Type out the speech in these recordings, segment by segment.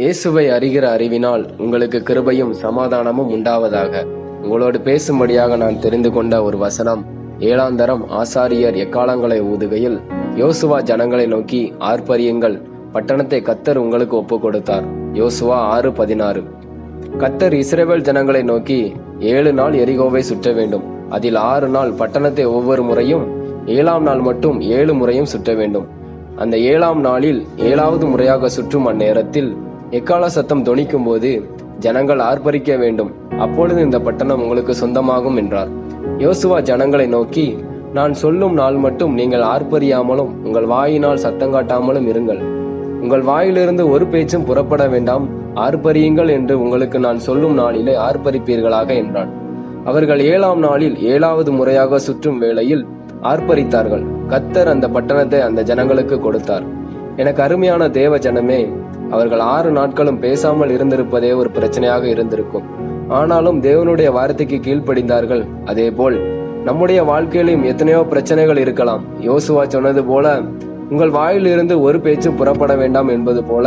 இயேசுவை அறிகிற அறிவினால் உங்களுக்கு கிருபையும் சமாதானமும் உண்டாவதாக. உங்களோடு பேசும்படியாக நான் தெரிந்து கொண்ட ஒரு வசனம். ஏழாந்தரம் ஆசாரியர் எக்காலங்களை ஊதுகையில் யோசுவா ஜனங்களை நோக்கி ஆர்ப்பரியுங்கள். பட்டணத்தை கத்தர் உங்களுக்கு ஒப்பு கொடுத்தார் யோசுவா ஆறு பதினாறு. கத்தர் இஸ்ரேவேல் ஜனங்களை நோக்கி ஏழு நாள் எரிகோவை சுற்ற வேண்டும். அதில் ஆறு நாள் பட்டணத்தை ஒவ்வொரு முறையும் ஏழாம் நாள் மட்டும் ஏழு முறையும் சுற்ற வேண்டும். அந்த ஏழாம் நாளில் ஏழாவது முறையாக சுற்றும் அந்நேரத்தில் எக்கால சத்தம் தொனிக்கும் போது ஜனங்கள் ஆர்ப்பரிக்க வேண்டும். அப்பொழுது இந்த பட்டணம் உங்களுக்கு சொந்தமாகும் என்றார். யோசுவா ஜனங்களை நோக்கி நான் சொல்லும் நாள் மட்டும் நீங்கள் ஆர்ப்பரியாமலும் உங்கள் வாயினால் சத்தங்காட்டாமலும் இருங்கள். உங்கள் வாயிலிருந்து ஒரு பேச்சும் புறப்பட வேண்டாம். ஆர்ப்பரியுங்கள் என்று உங்களுக்கு நான் சொல்லும் நாளிலே ஆர்ப்பரிப்பீர்களாக என்றான். அவர்கள் ஏழாம் நாளில் ஏழாவது முறையாக சுற்றும் வேளையில் ஆர்ப்பரித்தார்கள். கத்தர் அந்த பட்டணத்தை அந்த ஜனங்களுக்கு கொடுத்தார். எனக்கு அருமையான தேவ ஜனமே அவர்கள் ஆறு நாட்களும் பேசாமல் இருந்திருப்பதே ஒரு பிரச்சனையாக இருந்திருக்கும். ஆனாலும் தேவனுடைய வார்த்தைக்கு கீழ்ப்படிந்தார்கள். அதேபோல் நம்முடைய வாழ்க்கையிலும் எத்தனையோ பிரச்சனைகள் இருக்கலாம். யோசுவா சொன்னது போல உங்கள் வாயிலிருந்து ஒரு பேச்சு புறப்பட வேண்டாம் என்பது போல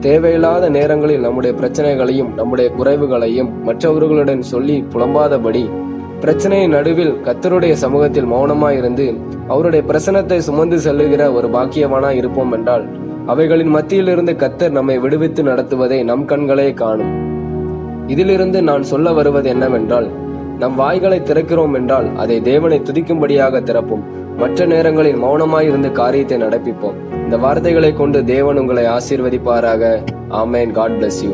தேவையில்லாத நேரங்களில் நம்முடைய பிரச்சனைகளையும் நம்முடைய குறைவுகளையும் மற்றவர்களுடன் சொல்லி புலம்பாதபடி பிரச்சனையின் நடுவில் கத்தருடைய சமூகத்தில் மௌனமாயிருந்து அவருடைய பிரசனத்தை சுமந்து செல்லுகிற ஒரு பாக்கியவானா இருப்போம் என்றால் அவைகளின் மத்தியிலிருந்து கத்தர் நம்மை விடுவித்து நடத்துவதை நம் கண்களே காணும். இதிலிருந்து நான் சொல்ல வருவது என்னவென்றால் நம் வாய்களை திறக்கிறோம் என்றால் அதை தேவனை துதிக்கும்படியாக திறப்போம். மற்ற நேரங்களில் மௌனமாயிருந்து காரியத்தை நடப்பிப்போம். இந்த வார்த்தைகளை கொண்டு தேவன் உங்களை ஆசீர்வதிப்பாராக. ஆமேன். God bless you